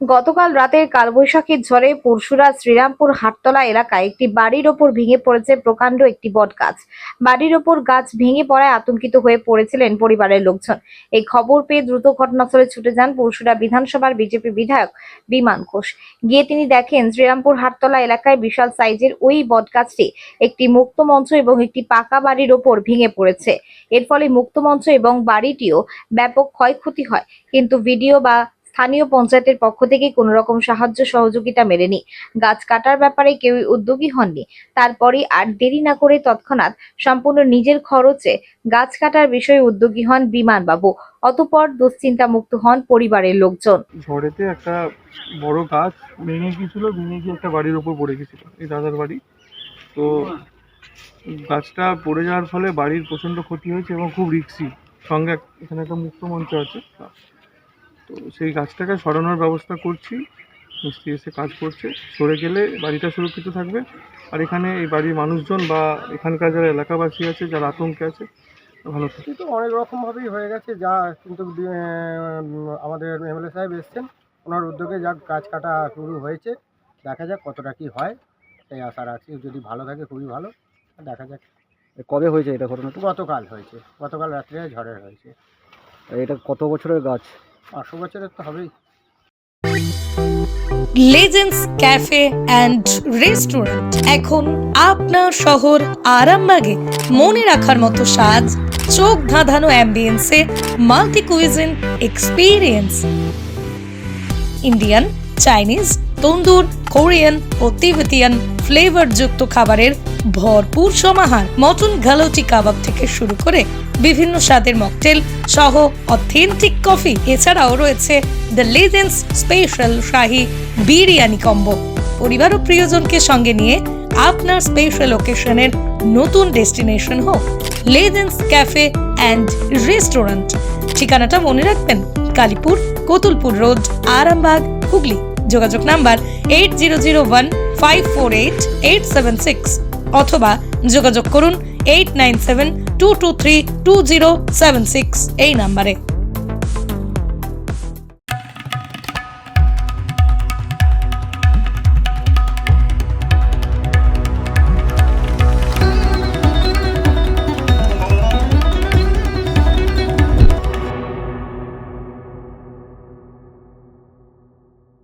গতকাল রাতের কালবৈশাখীর ঝড়ে পরশুরা শ্রীরামপুর হাটতলা এলাকায় একটি বাড়ির ওপর ভেঙে পড়েছে প্রকাণ্ড একটি বট গাছ বাড়ির ওপর গাছ ভেঙে পড়ায় আতঙ্কিত হয়ে পড়েছিলেন পরিবারের লোকজন। এই খবর পেয়ে দ্রুত ঘটনাস্থলে ছুটে যান পরশুরা বিধানসভার বিজেপি বিধায়ক বিমান ঘোষ। গিয়ে তিনি দেখেন শ্রীরামপুর হাটতলা এলাকায় বিশাল সাইজের ওই বটগাছটি একটি মুক্ত মঞ্চ এবং একটি পাকা বাড়ির ওপর ভেঙে পড়েছে। এর ফলে মুক্ত মঞ্চ এবং বাড়িটিও ব্যাপক ক্ষয়ক্ষতি হয়। কিন্তু ভিডিও বা স্থানীয় পঞ্চায়েতের পক্ষ থেকে কোনো রকম সাহায্য সহযোগিতা মেলেনি। গাছ কাটার ব্যাপারে কেউই উদ্যোগী হননি। তারপরে আর দেরি না করে তৎক্ষণাৎ সম্পূর্ণ নিজের খরচে গাছ কাটার বিষয়ে উদ্যোগী হন বিমানবাবু। অতপর দুশ্চিন্তা মুক্ত হন পরিবারের লোকজন। ঝড়েতে একটা বড় গাছ ভেঙে গিয়েছিল, ভেঙে গিয়ে একটা বাড়ির উপর পড়ে গেছিল এই দাদার বাড়ি। তো গাছটা পড়ে যাওয়ার ফলে বাড়ির প্রচণ্ড ক্ষতি হয়েছে এবং খুব রিক্সি সঙ্গে এখানে একটা মুক্ত মঞ্চ আছে। তো সেই গাছটাকে সরানোর ব্যবস্থা করছি। মিস্ত্রি এসে কাজ করছে। সরে গেলে বাড়িটা সুরক্ষিত থাকবে। আর এখানে এই বাড়ির মানুষজন বা এখানকার যারা এলাকাবাসী আছে যারা আতঙ্কে আছে ভালো থাকবে। কিন্তু অনেক রকমভাবেই হয়ে গেছে। যা কিন্তু আমাদের এমএলএ সাহেব এসছেন। ওনার উদ্যোগে যা গাছ কাটা শুরু হয়েছে। দেখা যাক কতটা কি হয়। সেই আশা রাখছি। যদি ভালো থাকে খুবই ভালো। দেখা যাক। কবে হয়েছে এটা ঘটনাটা গতকাল হয়েছে। গতকাল রাত্রে ঝড়ের হয়েছে। এটা কত বছরের গাছ? পাঁচশো বছরের তো হবেই। লেজেন্ডস ক্যাফে অ্যান্ড রেস্টুরেন্ট এখন আপনার শহর আরামবাগে মনে রাখার মতো সাজ, চোখ ধাঁধানো অ্যাম্বিয়েন্সে multi cuisine experience Indian Chinese tandoor Korean ও তিবেতিয়ান ফ্লেভারযুক্ত খাবারের ভরপুর সমাহার। মটন গালোটি কাবাব থেকে শুরু করে বিভিন্ন স্বাদের মকটেল সহ অথেন্টিক কফি এছাড়াও রয়েছে the legends special Shahi biryani combo পরিবার ও প্রিয়জনকে সঙ্গে নিয়ে আপনার স্পেশাল ওকেশনের নতুন ডেস্টিনেশন হোক। লেজেন্ডস ক্যাফে অ্যান্ড রেস্টুরেন্ট ঠিকানাটা মনে রাখবেন কালীপুর, কোতুলপুর রোড, আরামবাগ, হুগলি। যোগাযোগ number eight zero zero one five four eight eight seven six অথবা যোগাযোগ করুন eight nine seven two two three two zero seven six এই নাম্বারে।